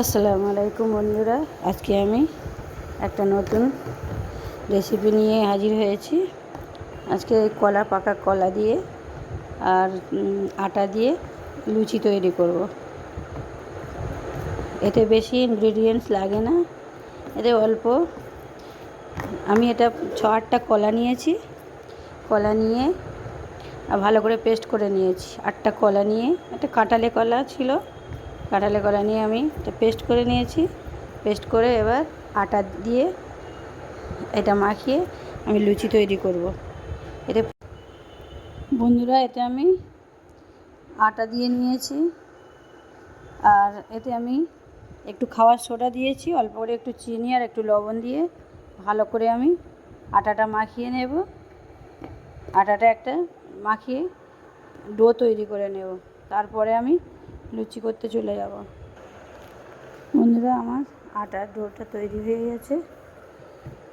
আসসালামু আলাইকুম বন্ধুরা। আজকে আমি একটা নতুন রেসিপি নিয়ে হাজির হয়েছি। আজকে কলা, পাকা কলা দিয়ে আর আটা দিয়ে লুচি তৈরি করব। এতে বেশি ইনগ্রিডিয়েন্টস লাগে না, এতে অল্প। আমি এটা ছ আটটা কলা নিয়েছি। কলা নিয়ে আর ভালো করে পেস্ট করে নিয়েছি। আটটা কলা নিয়ে, একটা কাঁটালে কলা ছিল। কাঁঠালে কলা নিয়ে আমি এটা পেস্ট করে নিয়েছি। পেস্ট করে এবার আটা দিয়ে এটা মাখিয়ে আমি লুচি তৈরি করব। এতে বন্ধুরা, এতে আমি আটা দিয়ে নিয়েছি। আর এতে আমি একটু খাওয়ার সোডা দিয়েছি, অল্প করে একটু চিনি আর একটু লবণ দিয়ে ভালো করে আমি আটাটা মাখিয়ে নেব। আটাটা একটা মাখিয়ে ডো তৈরি করে নেব। তারপরে আমি লুচি করতে চলে যাব। বন্ধুরা, আমার আটার ডোটা তৈরি হয়ে গেছে।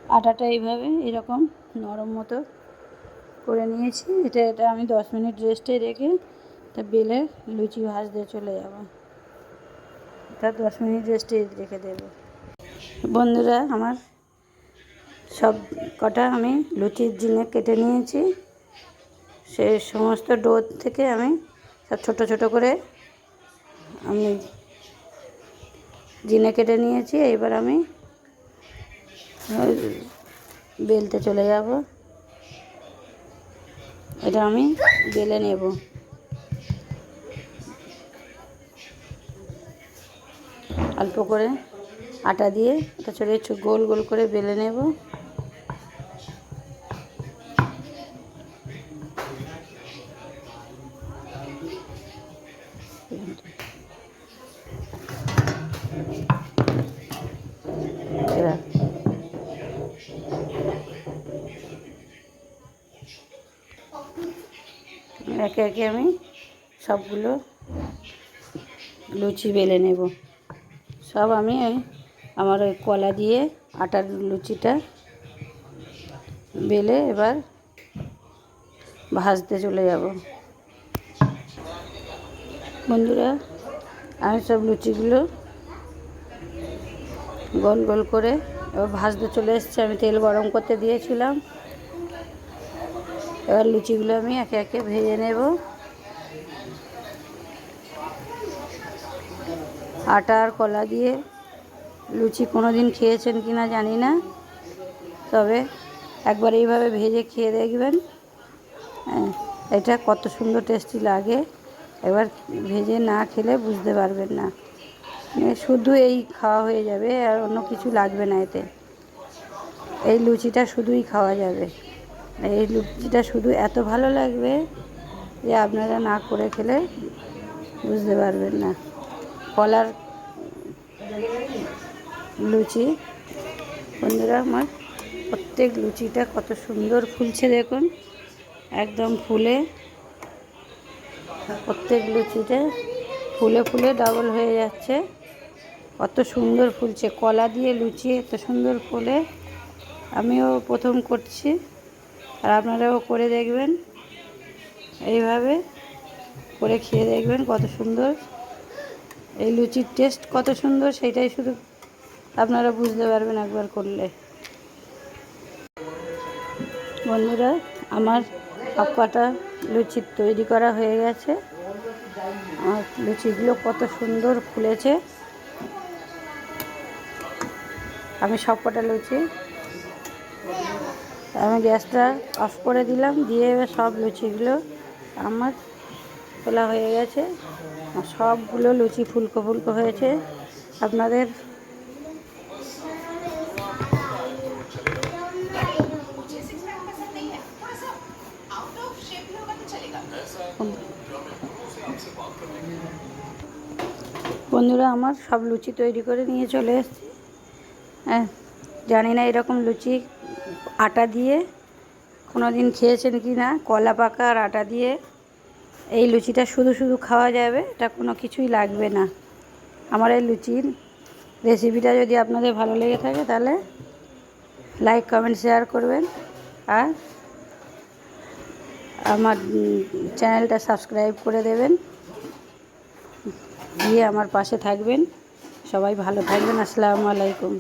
আটাটা এইভাবে এরকম নরম মতো করে নিয়েছি। এটা এটা আমি দশ মিনিট রেস্টে রেখে তা বেলে লুচি ভাজতে চলে যাব। তা দশ মিনিট রেস্টে রেখে দেবো। বন্ধুরা, আমার সব কটা আমি লুচির জিনে কেটে নিয়েছি। সে সমস্ত ডোর থেকে আমি সব ছোটো ছোটো করে আমি জিনে কেটে নিয়েছি, এইবার আমি বেলতে চলে যাব। এটা আমি বেলে নেব। অল্প করে আটা দিয়ে, এটা ছোটো গোল গোল করে বেলে নেব। একে একে আমি সবগুলো লুচি বেলে নেব। সব আমি আমার ওই কলা দিয়ে আটার লুচিটা বেলে এবার ভাজতে চলে যাব। বন্ধুরা, আমি সব লুচিগুলো গোল গোল করে এবার ভাজতে চলে এসছে। আমি তেল গরম করতে দিয়েছিলাম। এবার লুচিগুলো আমি একে একে ভেজে নেব। আটা আর কলা দিয়ে। লুচি কোনো দিন খেয়েছেন কি না জানি না। তবে একবার এইভাবে ভেজে খেয়ে দেখবেন। হ্যাঁ, এটা কত সুন্দর টেস্টি লাগে। এবার ভেজে না খেলে বুঝতে পারবেন না। শুধু এই খাওয়া হয়ে যাবে আর অন্য কিছু লাগবে না এতে। এই লুচিটা শুধুই খাওয়া যাবে। এই লুচিটা শুধু এত ভালো লাগবে যে আপনারা না করে খেলে বুঝতে পারবেন না। কলার লুচি। বন্ধুরা আমার প্রত্যেক লুচিটা কত সুন্দর ফুলছে দেখুন। একদম ফুলে। প্রত্যেক লুচিটা ফুলে ফুলে ডবল হয়ে যাচ্ছে। কত সুন্দর ফুলছে। কলা দিয়ে লুচি এত সুন্দর ফুলে। আমিও প্রথম করছি। আর আপনারাও করে দেখবেন। এইভাবে করে খেয়ে দেখবেন কত সুন্দর। এই লুচির টেস্ট কত সুন্দর সেটাই শুধু আপনারা বুঝতে পারবেন একবার করলে। বন্ধুরা, আমার সব লুচির তৈরি করা হয়ে গেছে। আর লুচিগুলো কত সুন্দর ফুলেছে। আমি সব কটা লুচি আমি গ্যাসটা অফ করে দিলাম, দিয়ে এবার সব লুচিগুলো আমার তোলা হয়ে গেছে। সবগুলো লুচি ফুলকো ফুলকো হয়েছে। আপনাদের বন্ধুরা, আমার সব লুচি তৈরি করে নিয়ে চলে এসেছি। হ্যাঁ জানি না এরকম লুচি আটা দিয়ে কোনো দিন খেয়েছেন কি না, কলা পাকা আর আটা দিয়ে, এই লুচিটা শুধু শুধু খাওয়া যাবে, এটা কোনো কিছুই লাগবে না। আমার এই লুচির রেসিপিটা যদি আপনাদের ভালো লেগে থাকে তাহলে লাইক কমেন্ট শেয়ার করবেন আর আমার চ্যানেলটা সাবস্ক্রাইব করে দেবেন। দিয়ে আমার পাশে থাকবেন। সবাই ভালো থাকবেন। আসসালামু আলাইকুম।